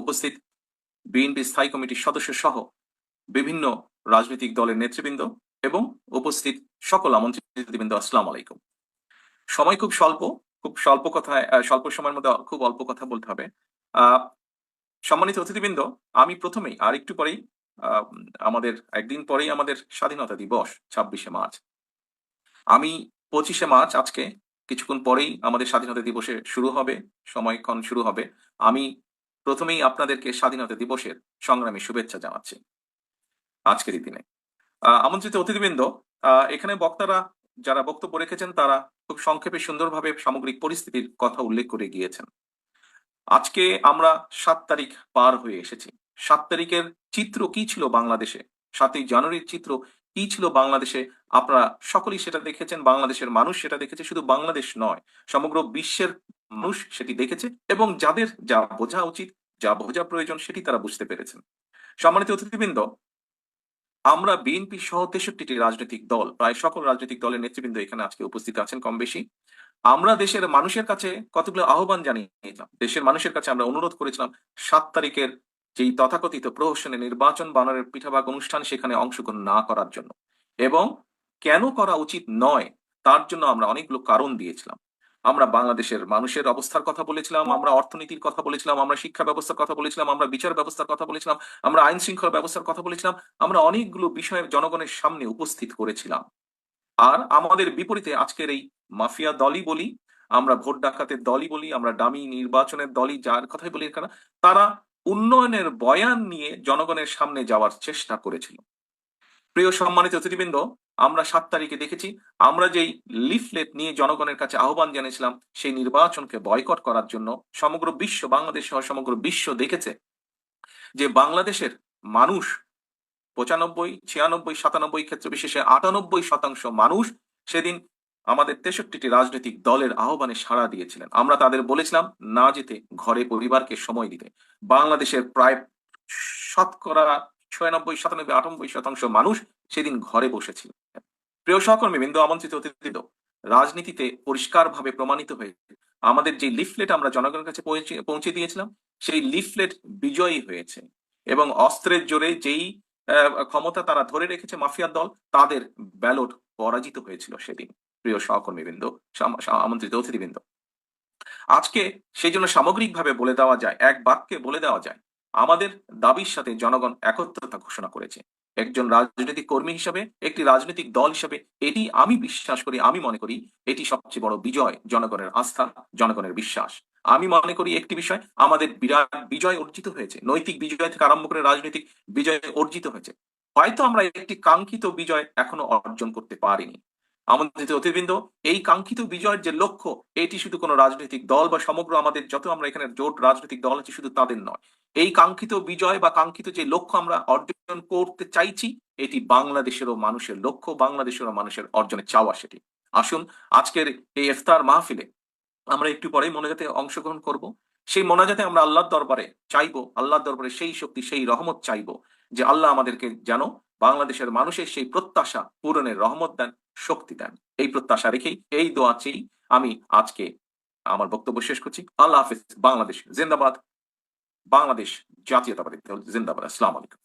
উপস্থিত বিএনপি স্থায়ী কমিটির সদস্য সহ বিভিন্ন রাজনৈতিক দলের নেতৃবৃন্দ এবং উপস্থিত সকল আমন্ত্রিতবৃন্দ আসসালাম আলাইকুম। সময় খুব স্বল্প খুব স্বল্প কথায় স্বল্প সময়ের মধ্যে খুব অল্প কথা বলতে হবে। সম্মানিত অতিথিবৃন্দ, আমি প্রথমেই আর একটু পরেই আমাদের একদিন পরেই আমাদের স্বাধীনতা দিবস, ছাব্বিশে মার্চ। আমি পঁচিশে মার্চ আজকে কিছুক্ষণ পরেই আমাদের স্বাধীনতা দিবসে শুরু হবে, সময়ক্ষণ শুরু হবে। আমি প্রথমেই আপনাদেরকে স্বাধীনতা দিবসের সংগ্রামী শুভেচ্ছা জানাচ্ছি। আজকের দিনে। আমন্ত্রিত অতিথিবৃন্দ এখানে বক্তারা যারা বক্তব্য রেখেছেন, তারা খুব সংক্ষেপে সুন্দরভাবে সামগ্রিক পরিস্থিতির কথা উল্লেখ করে গিয়েছেন। আজকে আমরা সাত তারিখ পার হয়ে এসেছি। সাত তারিখের চিত্র কি ছিল বাংলাদেশে? সাতই জানুয়ারির চিত্র কি ছিল বাংলাদেশে? আপনারা সকলেই সেটা দেখেছেন, বাংলাদেশের মানুষ সেটা দেখেছে, শুধু বাংলাদেশ নয়, সমগ্র বিশ্বের মানুষ সেটি দেখেছে এবং যাদের যা বোঝা উচিত, যা বোঝা প্রয়োজন সেটি তারা বুঝতে পেরেছেন। সম্মানিত অতিথিবৃন্দ, আমরা বিএনপি সহ তেষট্টিটি রাজনৈতিক দল, প্রায় সকল রাজনৈতিক দলের নেতৃবৃন্দ এখানে আজকে উপস্থিত আছেন কম বেশি আমরা দেশের মানুষের কাছে কতগুলো আহ্বান জানিয়েছিলাম, দেশের মানুষের কাছে আমরা অনুরোধ করেছিলাম, সাত তারিখের যেই তথাকথিত প্রহসনে নির্বাচন বানানোর পিঠাভাগ অনুষ্ঠান সেখানে অংশগ্রহণ না করার জন্য। এবং কেন করা উচিত নয়, তার জন্য আমরা অনেকগুলো কারণ দিয়েছিলাম। আমরা বাংলাদেশের মানুষের অবস্থার কথা বলেছিলাম, আমরা অর্থনীতির কথা বলেছিলাম, আমরা শিক্ষা ব্যবস্থার কথা বলেছিলাম, আমরা বিচার ব্যবস্থার কথা বলেছিলাম, আমরা আইন শৃঙ্খলা ব্যবস্থার কথা বলেছিলাম, আমরা অনেকগুলো বিষয়ে জনগণের সামনে উপস্থিত করেছিলাম। আর আমাদের বিপরীতে আজকের এই মাফিয়া দলই বলি, আমরা ভোট ডাকাতের দলই বলি, আমরা ডামি নির্বাচনের দলই, যার কথাই বলি কেন তারা উন্নয়নের বয়ান নিয়ে জনগণের সামনে যাওয়ার চেষ্টা করেছিল। প্রিয় সম্মানিত অতিথিবৃন্দ, আমরা সাত তারিখে দেখেছি, আমরা যেই লিফলেট নিয়ে জনগণের কাছে আহ্বান জানিয়েছিলাম, সেই নির্বাচনকে বয়কট করার জন্য সমগ্র বিশ্ব, বাংলাদেশ সহ সমগ্র বিশ্ব দেখেছে যে বাংলাদেশের মানুষ পঁচানব্বই, ছিয়ানব্বই, সাতানব্বই ক্ষেত্র বিশেষে আটানব্বই শতাংশ মানুষ সেদিন আমাদের তেষট্টিটি রাজনৈতিক দলের আহ্বানে সাড়া দিয়েছিলেন। আমরা তাদের বলেছিলাম, না যেতে ঘরে পরিবারকে সময় দিতে। বাংলাদেশের প্রায় শতকরা ছয়ানব্বই সাতানব্বই আটানব্বই শতাংশ মানুষ সেদিন ঘরে বসেছিল। প্রিয় সহকর্মী, বিন্দু আমন্ত্রিত অতিথিবৃন্দ রাজনীতিতে পরিষ্কারভাবে প্রমাণিত হয়েছে আমাদের যে লিফলেট আমরা জনগণের কাছে পৌঁছে দিয়েছিলাম, সেই লিফলেট বিজয়ী হয়েছে। এবং অস্ত্রের জোরে যেই ক্ষমতা তারা ধরে রেখেছে মাফিয়ার দল, তাদের ব্যালট পরাজিত হয়েছিল সেদিন। প্রিয় সহকর্মীবৃন্দ আমন্ত্রিত অতিথিবৃন্দ আজকে সেই জন্য সামগ্রিকভাবে বলে দেওয়া যায়, এক বাক্যে বলে দেওয়া যায় আমাদের দাবির সাথে জনগণ একত্রতা ঘোষণা করেছে। একজন রাজনৈতিক কর্মী হিসাবে, একটি রাজনৈতিক দল হিসাবে, এটি আমি বিশ্বাস করি, আমি মনে করি এটি সবচেয়ে বড় বিজয়, জনগণের আস্থা, জনগণের বিশ্বাস। আমি মনে করি একটি বিষয়, আমাদের বিরাট বিজয় অর্জিত হয়েছে, নৈতিক বিজয় থেকে আরম্ভ করে রাজনৈতিক বিজয় অর্জিত হয়েছে। হয়তো আমরা একটি কাঙ্ক্ষিত বিজয় এখনও অর্জন করতে পারিনি। আমাদের অতিবৃন্দ এই কাঙ্ক্ষিত বিজয়ের যে লক্ষ্য, এটি শুধু কোনো রাজনৈতিক দল বা সমগ্র আমাদের যত আমরা এখানে জোট রাজনৈতিক দল আছে, শুধু তাদের নয়। এই কাঙ্ক্ষিত বিজয় বা কাঙ্ক্ষিত যে লক্ষ্য আমরা অর্জন করতে চাইছি, এটি বাংলাদেশেরও মানুষের লক্ষ্য, বাংলাদেশেরও মানুষের অর্জনের চাওয়া সেটি। আসুন, আজকের এই ইফতার মাহফিলে আমরা একটু পরেই মোনাজাতে অংশগ্রহণ করব। সেই মোনাজাতে আমরা আল্লাহর দরবারে চাইব, আল্লাহর দরবারে সেই শক্তি, সেই রহমত চাইব যে আল্লাহ আমাদেরকে যেন বাংলাদেশের মানুষের সেই প্রত্যাশা পূরণের রহমত দেন, শক্তি দেন। এই প্রত্যাশা রেখেই এই দোয়া চেয়েই আমি আজকে আমার বক্তব্য শেষ করছি। আল্লাহ হাফিজ, বাংলাদেশ জিন্দাবাদ। বাংলাদেশ জাতীয়তাবাদী জিন্দাবাদ। আসসালাম আলাইকুম।